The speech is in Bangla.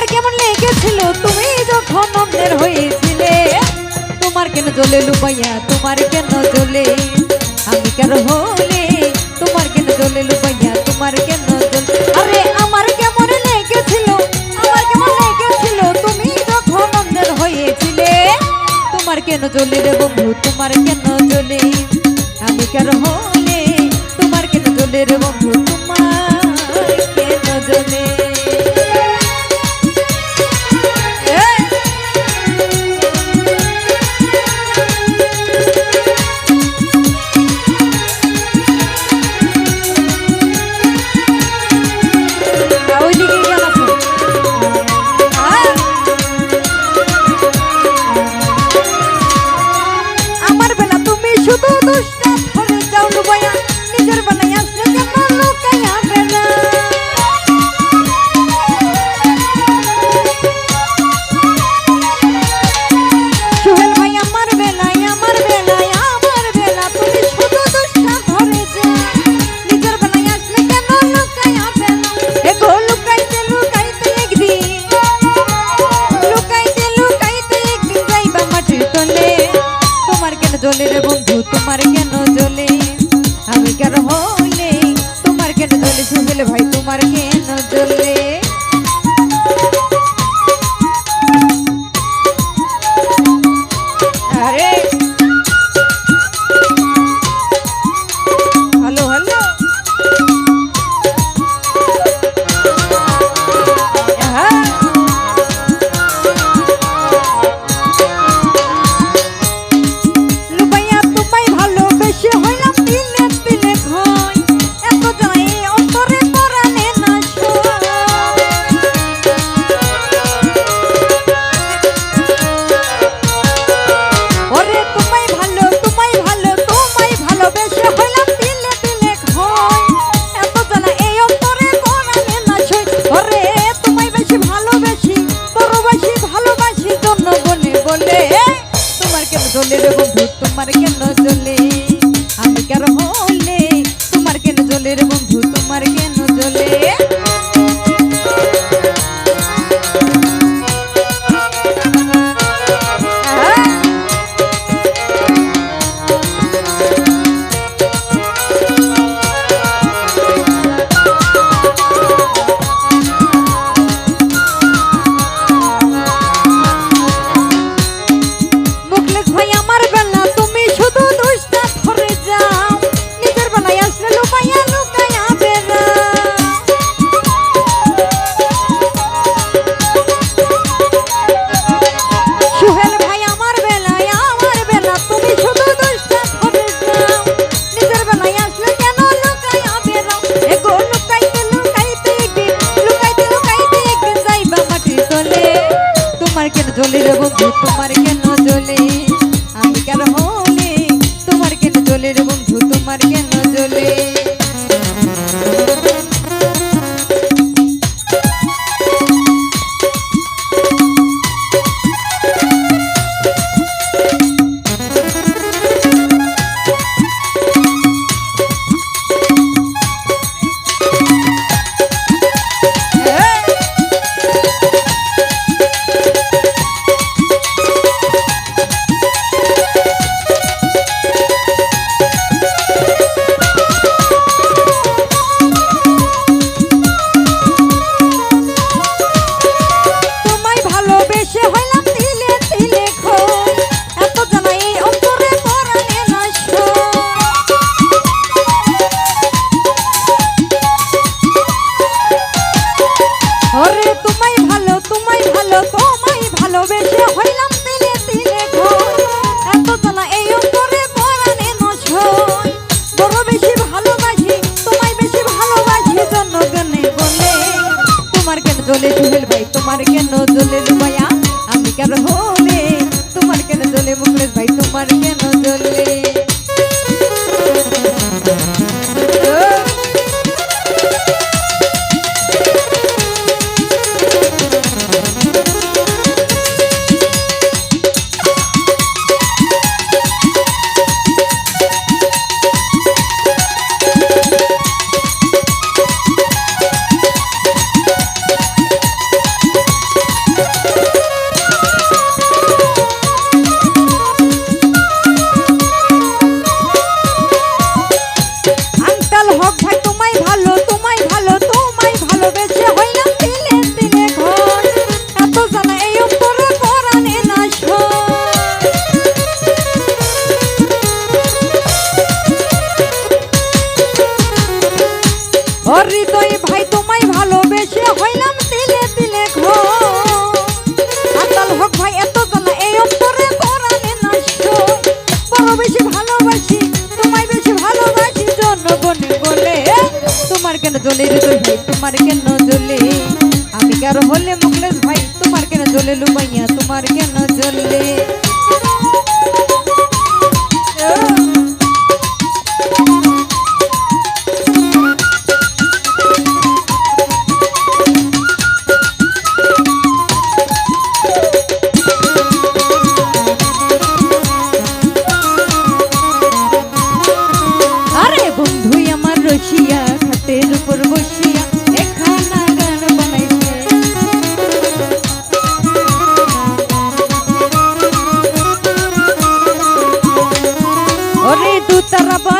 তোমার কেমন লেগেছিল? তুমি যখন অন্যের হয়েছিলে, তোমার কেন জ্বলে লুপাইয়া তোমার কেন জ্বলে আমি কেন হলে তোমার কেন জ্বলে লুপাইয়া তোমার কেন আরে, আমার কেমন লেগেছিল? আমার কেমন লেগেছিল? তুমি যখন অন্যের হয়েছিলে, তোমার কেন জ্বলে কাজলের বন্ধু তোমার কে চলে তোমার কেন চলে রে বন্ধু? তোমার কেন চলে tomar que no duele কেন জ্বলে হৃদয় ভাই, তোমার কেন জ্বলে? আমি কারও হলে মুখলেস ভাই, তোমার কেন জ্বলে লুবাইয়া? তোমার কেন জ্বলে? Rafa.